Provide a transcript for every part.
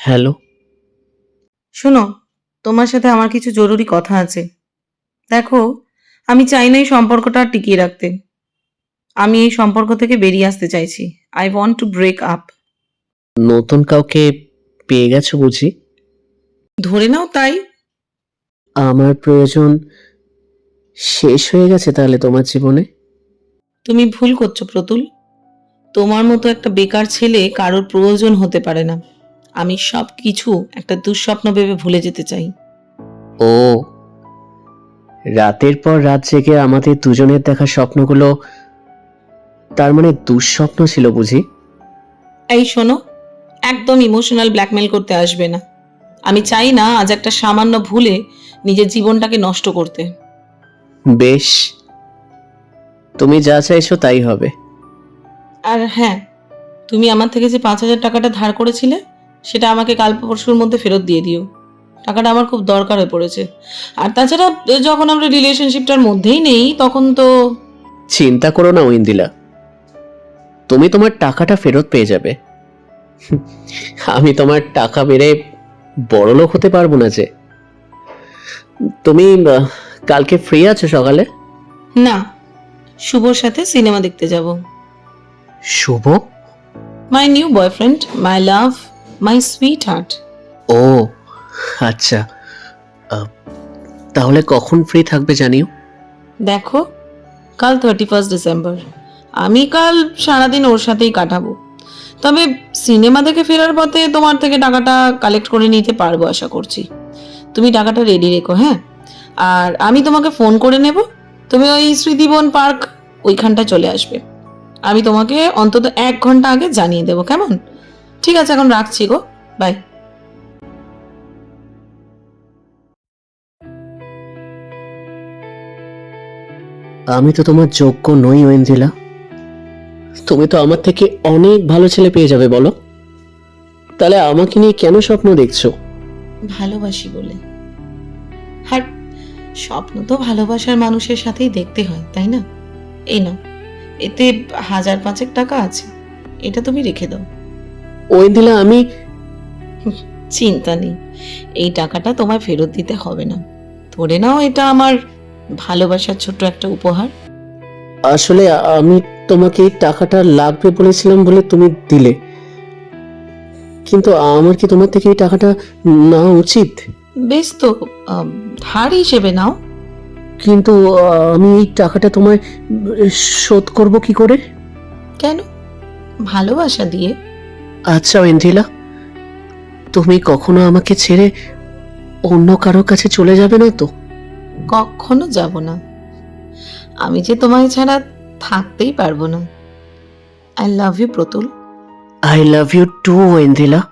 Hello. শোনো তোমার সাথে আমার কিছু জরুরি কথা আছে। দেখো আমি চাই না এই সম্পর্কটা টিকিয়ে রাখতে। আমি এই সম্পর্ক থেকে বেরিয়ে আসতে চাইছি। I want to break up নতুন কাউকে পেয়ে গেছো বুঝি? ধরে নাও তাই। আমার প্রয়োজন শেষ হয়ে গেছে তাহলে তোমার জীবনে? তুমি ভুল করছ প্রতুল। তোমার মতো একটা বেকার ছেলে কারোর প্রয়োজন হতে পারে না। আমি সব কিছু একটা দুঃস্বপ্ন ভেবে ভুলে যেতে চাই। ও রাতের পর রাত জেগে আমাদের দুজনের দেখা স্বপ্নগুলো তার মানে দুঃস্বপ্ন ছিল বুঝি? এই শোনো একদম ইমোশনাল ব্ল্যাকমেল করতে আসবে না। আমি চাই না আজ একটা সামান্য ভুলে নিজের জীবনটাকে নষ্ট করতে। বেশ তুমি যা চাইছো তাই হবে। আর হ্যাঁ তুমি আমার থেকে যে পাঁচ হাজার টাকাটা ধার করেছিলে সেটা আমাকে কাল পরশুর মধ্যে ফেরত দিয়ে দিও। টাকাটা আমার খুব দরকার হয়ে পড়েছে। আর তাছাড়া যখন আমরা রিলেশনশিপটার মধ্যেই নেই তখন তো চিন্তা করো না ওইন্দিলা তুমি তোমার টাকাটা ফেরত পেয়ে যাবে। আমি তোমার টাকা মেরে বড়লোক হতে পারব না যে। তুমি কালকে ফ্রি আছো সকালে? না শুভর সাথে সিনেমা দেখতে যাব। Shubho? My new boyfriend my love my sweetheart ও আচ্ছা। তাহলে কখন ফ্রি থাকবে জানিও? দেখো কাল থার্টি ফার্স্ট ডিসেম্বর আমি কাল সারাদিন ওর সাথেই কাটাবো। তবে সিনেমা দেখে ফেরার পথে তোমার থেকে টাকাটা কালেক্ট করে নিতে পারব আশা করছি। তুমি টাকাটা রেডি রেখো হ্যাঁ? আর আমি তোমাকে ফোন করে নেব। তুমি ওই স্মৃতিবন পার্ক ওইখানটা চলে আসবে। আমি তোমাকে অন্তত এক ঘণ্টা আগে জানিয়ে দেবো কেমন? ঠিক আছে এখন রাখছি গো। বাই আমি তো তোমার যোগ্য নই ওয়েন্দিলা তুমি তো আমার থেকে অনেক ভালো ছেলে পেয়ে যাবে বলো। তাহলে আমাকে নিয়ে কেন স্বপ্ন দেখছ? ভালোবাসি বলে। আর স্বপ্ন তো ভালোবাসার মানুষের সাথেই দেখতে হয় তাই না? এই না এতে হাজার পাঁচেক টাকা আছে। এটা তুমি রেখে দাও। ওয়েন্দিলা আমি চিন্তা নেই। এই টাকাটা তোমায় ফেরত দিতে হবে না। ধরে নাও এটা আমার ভালোবাসার ছোট্ট একটা উপহার। আসলে আমি তোমাকে এই টাকাটা লাগবে বলেছিলাম বলে তুমি দিলে। কিন্তু আমার কি তোমার থেকে এই টাকাটা নেওয়া উচিত? বেশ তো ধার হিসেবে নাও। কিন্তু আমি এই টাকাটা তোমায় শোধ করব কি করে? কেন? ভালোবাসা দিয়ে। আচ্ছা ইন্দিলা তুমি কখনো আমাকে ছেড়ে অন্য কারও কাছে চলে যাবে না তো? কখনো যাব না। আমি যে তোমায় ছাড়া থাকতেই পারব না। I love you Pratul. I love you too Oindrila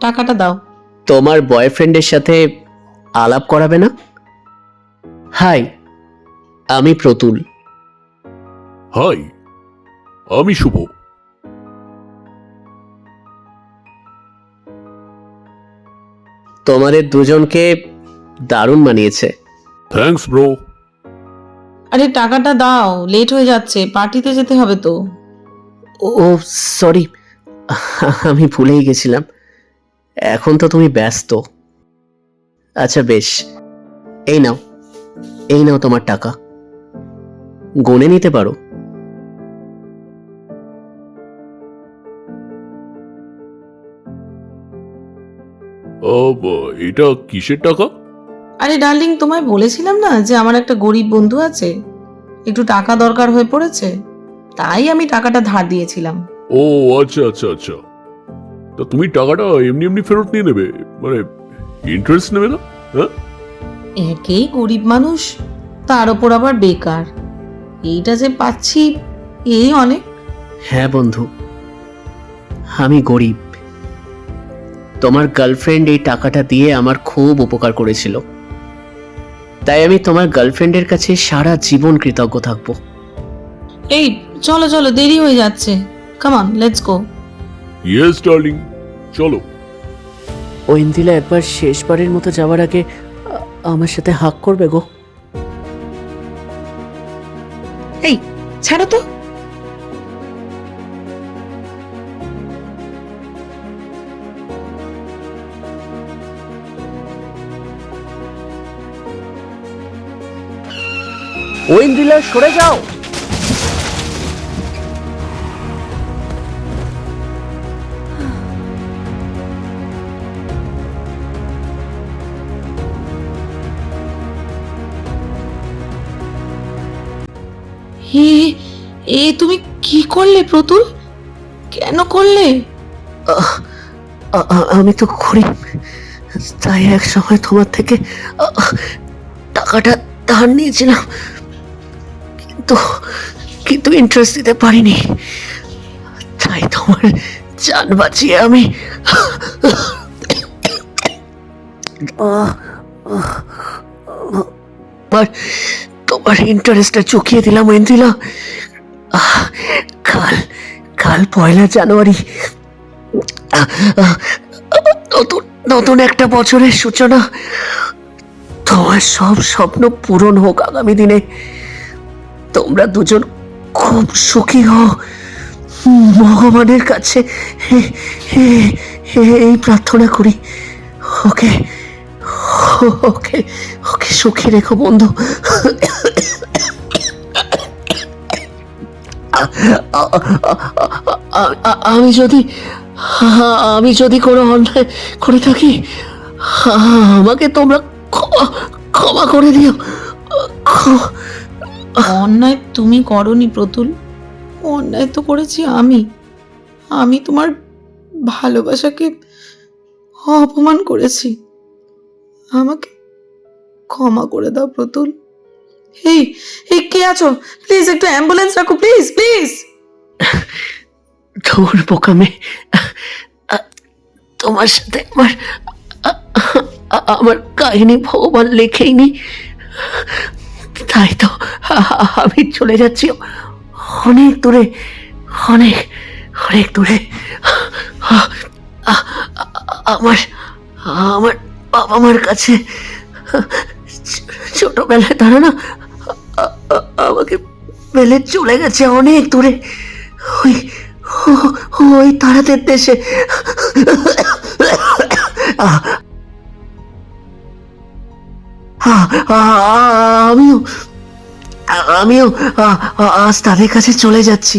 টাকাটা দাও। তোমার বয়ফ্রেন্ডের সাথে আলাপ করাবে না? হাই আমি প্রতুল। হাই আমি শুভ। তোমাদের দুজনকে দারুণ মানিয়েছে। থ্যাঙ্কস ব্রো আরে টাকাটা দাও লেট হয়ে যাচ্ছে পার্টিতে যেতে হবে তো। ও সরি আমি ভুলেই গেছিলাম। এখন তো তুমি ব্যস্ত। আচ্ছা বেশ। এই নাও। এই নাও তোমার টাকা। গুনে নিতে পারো। আহ, এটা কিসের টাকা? আরে ডার্লিং তোমায় বলেছিলাম না যে আমার একটা গরিব বন্ধু আছে? একটু টাকা দরকার হয়ে পড়েছে? তাই আমি টাকাটা ধার দিয়েছিলাম। ও আচ্ছা আচ্ছা আচ্ছা। তা তুমি টাকাটা এমনি এমনি ফেরত নিয়ে নেবে। মানে ইন্টারেস্ট নেবে না? হ্যাঁ? একেই গরিব মানুষ তার ওপর আবার বেকার। এইটা যে পাচ্ছি এই অনেক। হ্যাঁ বন্ধু আমি গরিব। তোমার গার্লফ্রেন্ড এই টাকাটা দিয়ে আমার খুব উপকার করেছিল। তাই আমি তোমার গার্লফ্রেন্ডের কাছে সারা জীবন কৃতজ্ঞ থাকব। এই চলো চলো দেরি হয়ে যাচ্ছে। কামান লেটস গো ইয়েস ডার্লিং চলো। ঐন্দিলা একবার শেষবারের মতো যাওয়ার আগে আ- আমার সাথে হাক করবে গো। এই ছাড়ো তো। ঐন্দিলা সরে যাও। করলে প্রতুল কেন করলে আমি তো গরিব তাই এক সময় তোমার থেকে টাকাটা ধার নিয়েছিলাম কিন্তু কিন্তু ইন্টারেস্ট দিতে পারিনি তাই তোমার জান বাঁচিয়ে আমি তোমার তোমার ইন্টারেস্টটা চুকিয়ে দিলাম কাল কাল পয়লা জানুয়ারি। নতুন নতুন একটা বছরের সূচনা। তোমার সব স্বপ্ন পূরণ হোক আগামী দিনে। তোমরা দুজন খুব সুখী হও। ভগবানের কাছে এই প্রার্থনা করি। ওকে ওকে ওকে সুখী রেখো বন্ধু। আমি যদি আমি যদি কোনো অন্যায় করে থাকি, আমাকে তোমরা ক্ষমা- করে দিও। অন্যায় তুমি করনি প্রতুল। অন্যায় তো করেছি আমি। আমি তোমার ভালোবাসাকে অপমান করেছি। আমাকে ক্ষমা করে দাও প্রতুল। এই এই কে আছো? প্লিজ একটু অ্যাম্বুলেন্স রাখো প্লিজ প্লিজ ধুর বোকামে তোমার সাথে আমার আমার কাহিনী ভগবান লেখেইনি। তাই তো আমি চলে যাচ্ছি অনেক দূরে, অনেক অনেক দূরে। আমার আমার বাবা মার কাছে। ছোটবেলায়, তারা না, আমাকে ফেলে চলে গেছে অনেক দূরে। ওই ওই তারাদের দেশে। আমিও আমিও, আজ তাদের কাছে চলে যাচ্ছি।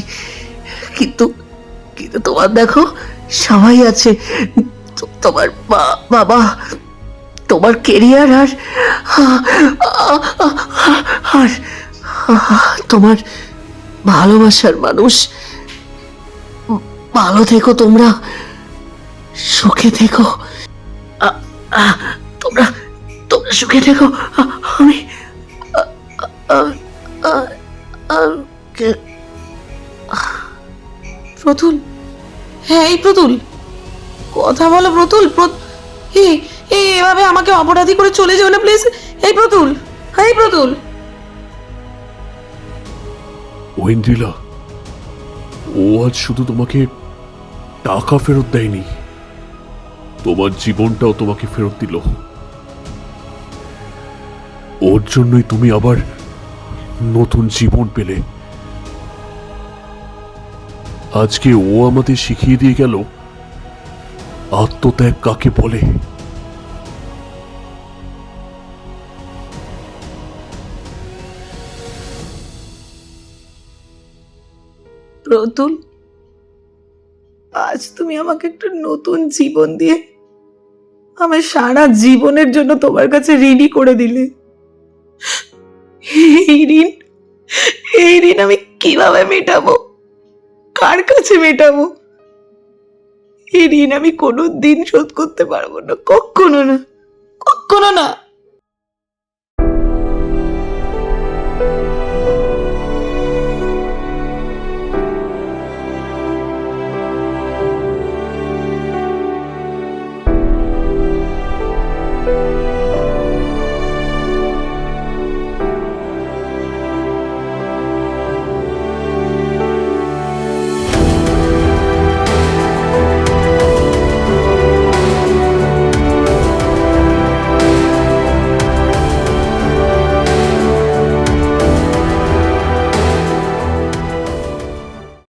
কিন্তু কিন্তু তোমার দেখো, সবাই আছে। তোমার বাবা তোমার কেরিয়ার আর আর, তোমার ভালোবাসার মানুষ। ভালো থেকো তোমরা, সুখে থেকো। তোমরা তোমরা সুখে থেকো। আমি, প্রতুল হ্যাঁ এই প্রতুল। কথা বলো প্রতুল, প্রত- এই এভাবে আমাকে অপরাধী করে চলে যাও না প্লিজ এই প্রতুল প্রতুল। ও আজ শুধু তোমাকে টাকা ফেরত দেয়নি, তোমার জীবনটাও তোমাকে ফেরত দিল। ওর জন্যই তুমি আবার নতুন জীবন পেলে। আজকে ও আমাদের শিখিয়ে দিয়ে গেল, আত্মত্যাগ কাকে বলে? প্রতুল, আজ তুমি আমাকে একটা নতুন জীবন দিয়ে আমার সারা জীবনের জন্য তোমার কাছে ঋণই করে দিলে। এই ঋণ এই ঋণ আমি কীভাবে মেটাবো? কার কাছে মেটাবো? এই ঋণ আমি কোনো দিন শোধ করতে পারব না, কখনো না কখনো না।